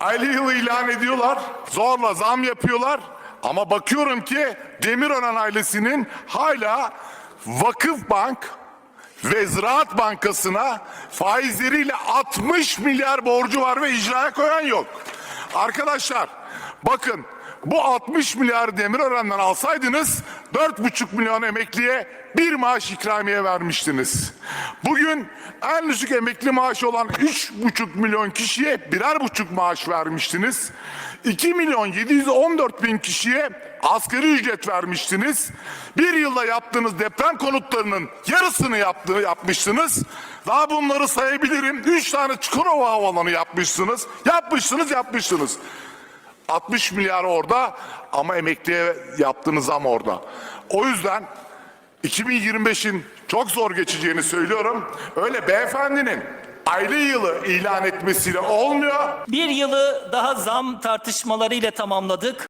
Aylı ilan ediyorlar. Zorla zam yapıyorlar. Ama bakıyorum ki Demirören ailesinin hala Vakıf Bank ve Ziraat Bankası'na faizleriyle 60 milyar borcu var ve icraya koyan yok. Arkadaşlar bakın bu 60 milyar Demirören'den alsaydınız 4,5 milyon emekliye bir maaş ikramiye vermiştiniz. Bugün en düşük emekli maaşı olan 3,5 milyon kişiye birer buçuk maaş vermiştiniz. 2 milyon 714 bin kişiye asgari ücret vermiştiniz. Bir yılda yaptığınız deprem konutlarının yarısını yaptığı yapmışsınız. Daha bunları sayabilirim. 3 tane Çukurova havalanı yapmışsınız. Yapmışsınız, yapmışsınız. 60 milyar orada ama emekliye yaptığınız zam orada. O yüzden 2025'in çok zor geçeceğini söylüyorum. Öyle beyefendinin aylı yılı ilan etmesiyle olmuyor. Bir yılı daha zam tartışmalarıyla tamamladık.